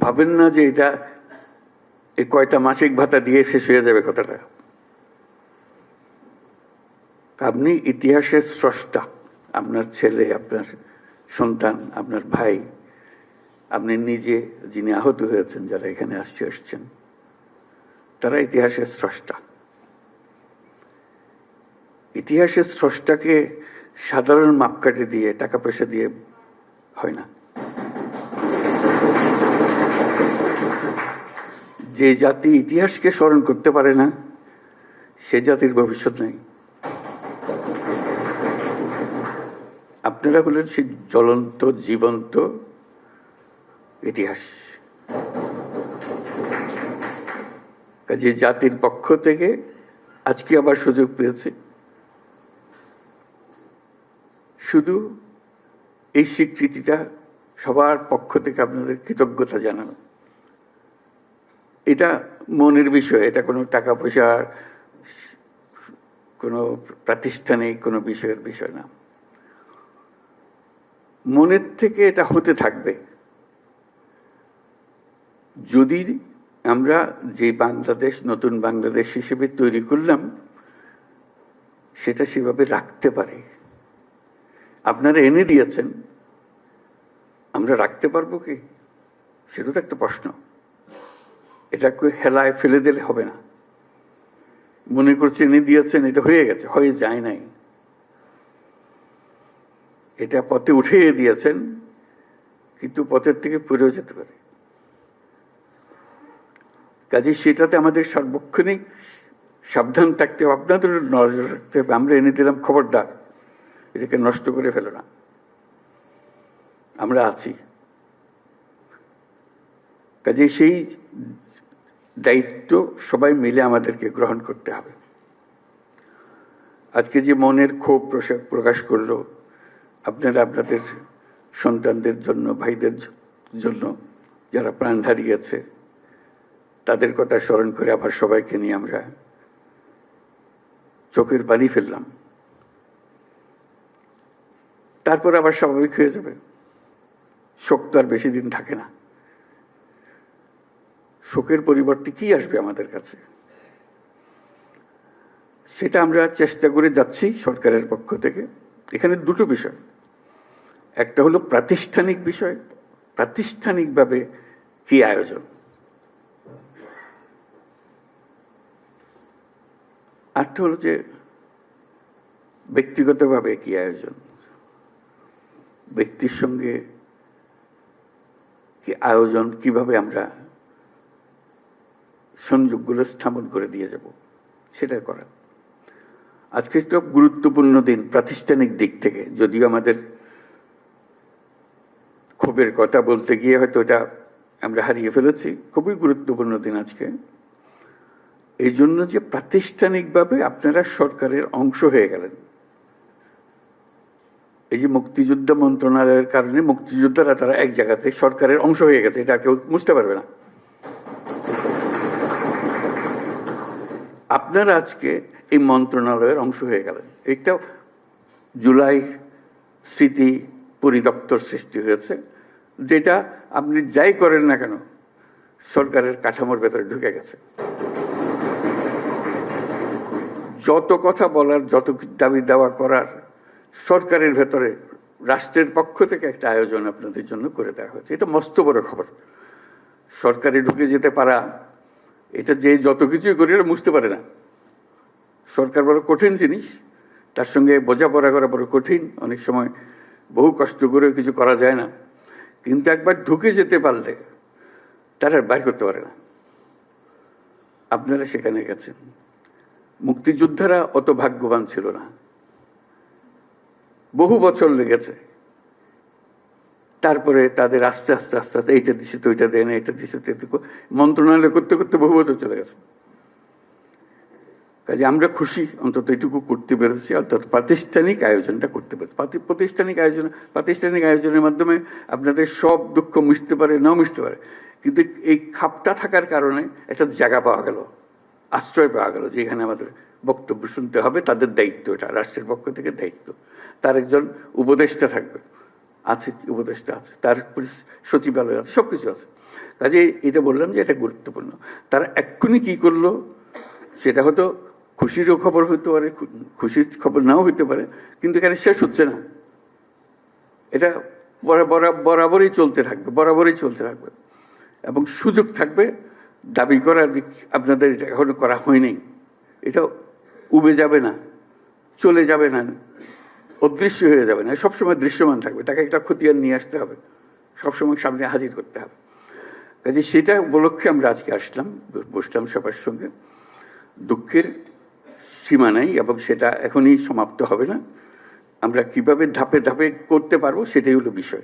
ভাবেন না যে এটা এই কয়টা মাসিক ভাতা দিয়ে শেষ হয়ে যাবে কথাটা। আপনি ইতিহাসের স্রষ্টা, আপনার ছেলে, আপনার সন্তান, আপনার ভাই, আপনি নিজে যিনি আহত হয়েছেন, যারা এখানে আসছে আসছেন তারা ইতিহাসের স্রষ্টা। ইতিহাসের স্রষ্টাকে সাধারণ মাপকাঠি দিয়ে, টাকা পয়সা দিয়ে হয় না। যে জাতি ইতিহাসকে স্মরণ করতে পারে না, সে জাতির ভবিষ্যৎ নেই। আপনারা হলেন সেই জ্বলন্ত, জীবন্ত ইতিহাস। কাজে জাতির পক্ষ থেকে আজকে আবার সুযোগ পেয়েছে। শুধু এই স্বীকৃতিটা সবার পক্ষ থেকে আপনাদের কৃতজ্ঞতা জানানো। এটা মনের বিষয়, এটা কোনো টাকা পয়সার কোনো প্রাতিষ্ঠানিক কোনো বিষয়ের বিষয় না। মনের থেকে এটা হতে থাকবে। যদি আমরা যে বাংলাদেশ, নতুন বাংলাদেশ হিসেবে তৈরি করলাম, সেটা সেভাবে রাখতে পারে। আপনারা এনে দিয়েছেন, আমরা রাখতে পারব কি? সেটা তো একটা প্রশ্ন। এটাকে হেলায় ফেলে দিলে হবে না। মনে করছে এনে দিয়েছেন, এটা হয়ে গেছে, হয়ে যায় নাই। এটা পথে উঠিয়ে দিয়েছেন, কিন্তু পথের থেকে পড়েও যেতে পারে। কাজে সেটাতে আমাদের সার্বক্ষণিক সাবধান থাকতে হবে, আপনাদের নজর রাখতে হবে। আমরা এনে দিলাম খবরদার, এটাকে নষ্ট করে ফেলো না। আমরা আছি। কাজে সেই দায়িত্ব সবাই মিলে আমাদেরকে গ্রহণ করতে হবে। আজকে যে মনের ক্ষোভ প্রকাশ করল, আপনারা আপনাদের সন্তানদের জন্য, ভাইদের জন্য যারা প্রাণ হারিয়েছে, তাদের কথা স্মরণ করে আবার সবাইকে নিয়ে আমরা চোখের পানি ফেললাম। তারপর আবার স্বাভাবিক হয়ে যাবে। শোক তো আর বেশি দিন থাকে না। শোকের পরিবর্তে কি আসবে আমাদের কাছে? সেটা আমরা চেষ্টা করে যাচ্ছি সরকারের পক্ষ থেকে। এখানে দুটো বিষয়। একটা হলো প্রাতিষ্ঠানিক বিষয়। প্রাতিষ্ঠানিকভাবে কি আয়োজন? আরেকটা হলো যে ব্যক্তিগতভাবে কি আয়োজন? ব্যক্তির সঙ্গে কি আয়োজন কীভাবে আমরা সংযোগগুলো স্থাপন করে দিয়ে যাব। সেটা করা। আজকে তো গুরুত্বপূর্ণ দিন, প্রাতিষ্ঠানিক দিক থেকে। যদিও আমাদের ক্ষোভের কথা বলতে গিয়ে হয়তো এটা আমরা হারিয়ে ফেলেছি, খুবই গুরুত্বপূর্ণ দিন আজকে। এই জন্য যে প্রাতিষ্ঠানিকভাবে আপনারা সরকারের অংশ হয়ে গেলেন। এই যে মুক্তিযুদ্ধ মন্ত্রণালয়ের কারণে মুক্তিযোদ্ধারা তারা এক জায়গাতে সরকারের অংশ হয়ে গেছে, এটা কেউ বুঝতে পারবে না। আপনারা আজকে এই মন্ত্রণালয়ের অংশ হয়ে গেলেন। এটা জুলাই স্মৃতি পরিদপ্তর সৃষ্টি হয়েছে, যেটা আপনি যাই করেন না কেন, সরকারের কাঠামোর ভেতরে ঢুকে গেছে। যত কথা বলার, যত দাবি দাওয়া করার সরকারের ভেতরে, রাষ্ট্রের পক্ষ থেকে একটা আয়োজন আপনাদের জন্য করে দেওয়া হয়েছে। এটা মস্ত বড় খবর। সরকারে ঢুকে যেতে পারা এটা যে যত কিছুই করি, এটা বুঝতে পারে না। সরকার বড় কঠিন জিনিস। তার সঙ্গে বোঝাপড়া করা বড় কঠিন। অনেক সময় বহু কষ্ট করে কিছু করা যায় না। কিন্তু একবার ঢুকে যেতে পারলে, তারা বাইর করতে পারে না। আপনারা সেখানে গেছেন। মুক্তিযোদ্ধারা অত ভাগ্যবান ছিল না। বহু বছর লেগেছে। তারপরে তাদের আস্তে আস্তে আস্তে আস্তে, এইটা দিছে তো ওইটা দেয় না এটা দিছে তো এটা মন্ত্রণালয় করতে করতে বহু বছর চলে গেছে। কাজে আমরা খুশি, অন্তত এটুকু করতে পেরেছি, অর্থাৎ প্রাতিষ্ঠানিক আয়োজনটা করতে পেরেছি। প্রাতিষ্ঠানিক আয়োজন, প্রাতিষ্ঠানিক আয়োজনের মাধ্যমে আপনাদের সব দুঃখ মিশতে পারে, নাও মিশতে পারে। কিন্তু এই খাপটা থাকার কারণে একটা জায়গা পাওয়া গেল, আশ্রয় পাওয়া গেল, যে এখানে আমাদের বক্তব্য শুনতে হবে, তাদের দায়িত্ব এটা, রাষ্ট্রের পক্ষ থেকে দায়িত্ব। তার একজন উপদেষ্টা থাকবে। আছে, উপদেষ্টা আছে, তার সচিবালয় আছে সব কিছু আছে। কাজে এটা বললাম যে এটা গুরুত্বপূর্ণ। তারা এক্ষুনি কি করল? সেটা হয়তো খুশিরও খবর হতে পারে খুশির খবর নাও হতে পারে, কিন্তু এখানে শেষ হচ্ছে না। এটা বরা- বরা- বরাবরই চলতে থাকবে, বরাবরই চলতে থাকবে। এবং সুযোগ থাকবে দাবি করার আপনাদের এটা এখনও করা হয়নি। এটা উবে যাবে না, চলে যাবে না। অদৃশ্য হয়ে যাবে না। সবসময় দৃশ্যমান থাকবে। তাকে একটা খতিয়ান নিয়ে আসতে হবে। সবসময় সামনে হাজির করতে হবে। কাজে সেটা উপলক্ষে আমরা আজকে আসলাম, বসলাম সবার সঙ্গে। দুঃখের সীমা নাই এবং সেটা এখনই সমাপ্ত হবে না। আমরা কীভাবে ধাপে ধাপে করতে পারব সেটাই হলো বিষয়।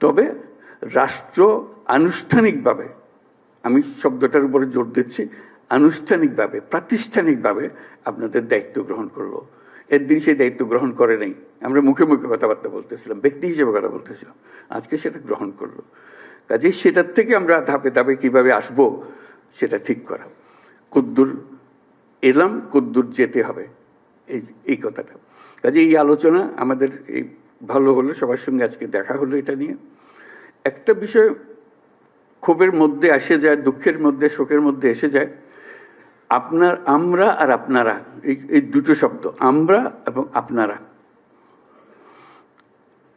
তবে রাষ্ট্র আনুষ্ঠানিকভাবে, আমি শব্দটার উপরে জোর দিচ্ছি, আনুষ্ঠানিকভাবে, প্রাতিষ্ঠানিকভাবে আপনাদের দায়িত্ব গ্রহণ করল এর দিন সেই দায়িত্ব গ্রহণ করে নাই। আমরা মুখে মুখে কথাবার্তা বলতেছিলাম, ব্যক্তি হিসেবে কথা বলতেছিলাম। আজকে সেটা গ্রহণ করল। কাজেই সেটার থেকে আমরা ধাপে ধাপে কীভাবে আসব, সেটা ঠিক করা। কদ্দুর এলাম, কদ্দুর যেতে হবে। এই এই কথাটা। কাজে এই আলোচনা আমাদের এই ভালো হলো, সবার সঙ্গে আজকে দেখা হলো এটা নিয়ে। একটা বিষয় ক্ষোভের মধ্যে আসে যায়, দুঃখের মধ্যে, শোকের মধ্যে এসে যায়। আপনার, আমরা আর আপনারা, এই এই দুটো শব্দ, আমরা এবং আপনারা।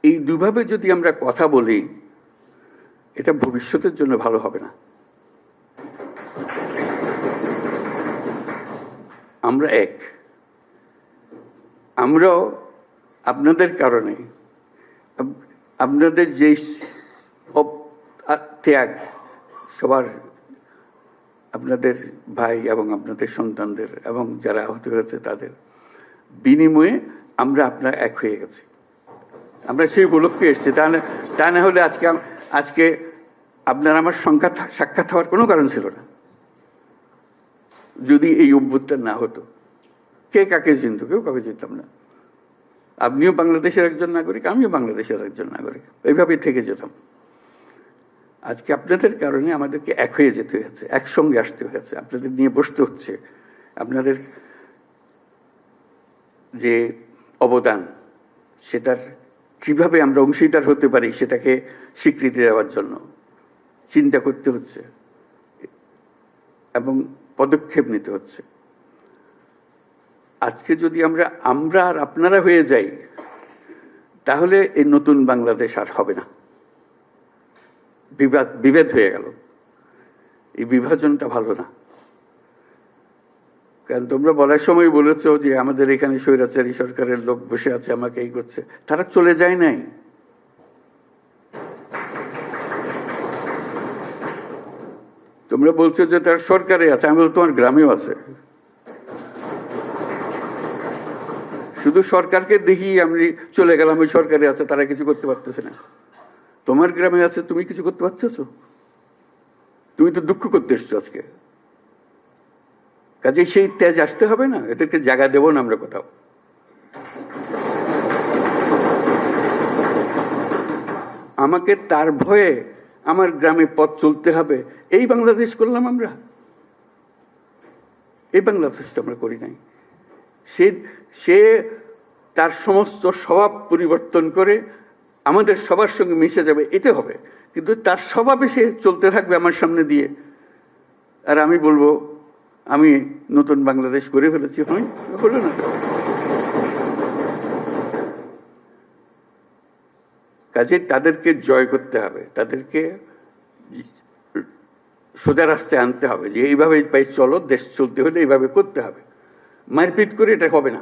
এই দুভাবে যদি আমরা কথা বলি, এটা ভবিষ্যতের জন্য ভালো হবে না। আমরা এক। আমরাও আপনাদের কারণে আপনাদের যে ত্যাগ, সবার আপনাদের ভাই এবং আপনাদের সন্তানদের এবং যারা আহত হয়েছে তাদের। বিনিময়ে আমরা আপনার এক হয়ে গেছি। আমরা সেই উপলক্ষে এসেছি। তা না তা না হলে আজকে আজকে আপনার আমার সংখ্যা সাক্ষাৎ হওয়ার কোনো কারণ ছিল না। যদি এই অভ্যুত্থান না হতো, কে কাকে চিনত, কেউ কাকে চিনতাম না। আপনিও বাংলাদেশের একজন নাগরিক, আমিও বাংলাদেশের একজন নাগরিক। এইভাবেই থেকে যেতাম। আজকে আপনাদের কারণে আমাদেরকে এক হয়ে যেতে হয়েছে, একসঙ্গে আসতে হয়েছে। আপনাদের নিয়ে বসতে হচ্ছে। আপনাদের যে অবদান, সেটার কীভাবে আমরা অংশীদার হতে পারি, সেটাকে স্বীকৃতি দেওয়ার জন্য চিন্তা করতে হচ্ছে এবং পদক্ষেপ নিতে হচ্ছে। আজকে যদি আমরা আমরা আর আপনারা হয়ে যাই, তাহলে এই নতুন বাংলাদেশ আর হবে না। বিবাদ, বিভেদ হয়ে গেল। এই বিভাজনটা ভালো না। কারণ তোমরা বলার সময় বলেছ যে আমাদের এখানে স্বৈরাচারী সরকারের লোক বসে আছে, আমাকে এই করছে। তারা চলে যায় নাই। তোমরা বলছো যে তার সরকারে আছে, আমি তোমার গ্রামেও আছে। শুধু সরকারকে দেখি আমি চলে গেলাম, ওই সরকারে আছে, তারা কিছু করতে পারতেছে না। তোমার গ্রামে আছে, তুমি কিছু করতে পারতেছো? তুমি তো দুঃখ করতে এসছো আজকে। কাজে সেই তেজ আসতে হবে না? এদেরকে জায়গা দেবো না আমরা কোথাও। আমাকে তার ভয়ে আমার গ্রামে পথ চলতে হবে। এই বাংলাদেশ করলাম আমরা। এই বাংলাদেশটা আমরা করি নাই। সে সে তার সমস্ত স্বভাব পরিবর্তন করে আমাদের সবার সঙ্গে মিশে যাবে, এতে হবে। কিন্তু তার স্বভাবে সে চলতে থাকবে আমার সামনে দিয়ে। আর আমি বলব, আমি নতুন বাংলাদেশ করে ফেলেছি, হয়? হলো না কাজে তাদেরকে জয় করতে হবে, তাদেরকে সোজা রাস্তায় আনতে হবে, যে এইভাবে চলো, দেশ চলতে হলে এইভাবে করতে হবে। মারপিট করে এটা হবে না।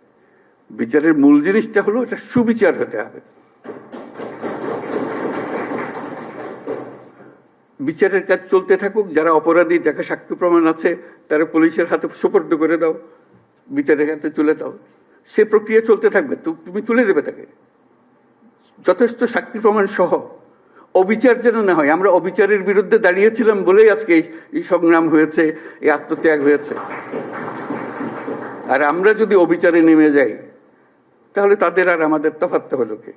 বিচারের মূল জিনিসটা হলো এটা সুবিচার হতে হবে। বিচারের কাজ চলতে থাকুক, যারা অপরাধী, যাকে সাক্ষ্য প্রমাণ আছে, তারা পুলিশের হাতে সুপর্দ করে দাও, বিচারের হাতে তুলে দাও। সে প্রক্রিয়া চলতে থাকবে তুমি তুলে দেবে তাকে। যথেষ্ট সাক্ষী প্রমাণ সহ। অবিচার যেন না হয়, আমরা অবিচারের বিরুদ্ধে দাঁড়িয়েছিলাম বলেই আজকে এই সংগ্রাম হয়েছে, এই আত্মত্যাগ হয়েছে। আর আমরা যদি অবিচারে নেমে যাই তাহলে তাদের আর আমাদের তফাৎ হলো কি?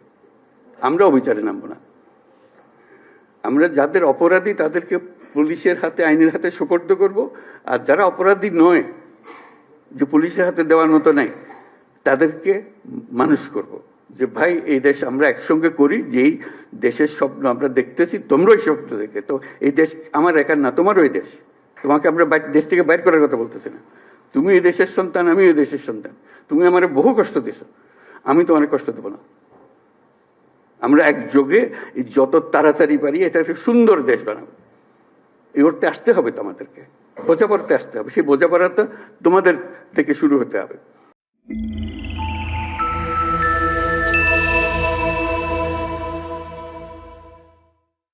আমরা অবিচারে নামবো না। আমরা যাদের অপরাধী, তাদেরকে পুলিশের হাতে, আইনের হাতে সুপর্দ করব। আর যারা অপরাধী নয়, যে পুলিশের হাতে দেওয়ার মতো নাই, তাদেরকে মানুষ করব। যে ভাই, এই দেশ আমরা একসঙ্গে করি, যেই দেশের স্বপ্ন আমরা দেখতেছি, তোমরাই স্বপ্ন দেখে। তো এই দেশ আমার একার না, তোমারও এই দেশ। তোমাকে আমরা দেশ থেকে বাইর করার কথা বলতেছি না। তুমি এই দেশের সন্তান আমি এই দেশের সন্তান। তুমি আমার বহু কষ্ট দিছো। আমি তো অনেক কষ্ট দেবো না। আমরা একযোগে যত তাড়াতাড়ি পারি, এটা একটা সুন্দর দেশ বানাবো। এই করতে আসতে হবে তো আমাদেরকে। বোঝাপড়াতে আসতে হবে। সেই বোঝাপড়াটা তোমাদের থেকে শুরু হতে হবে।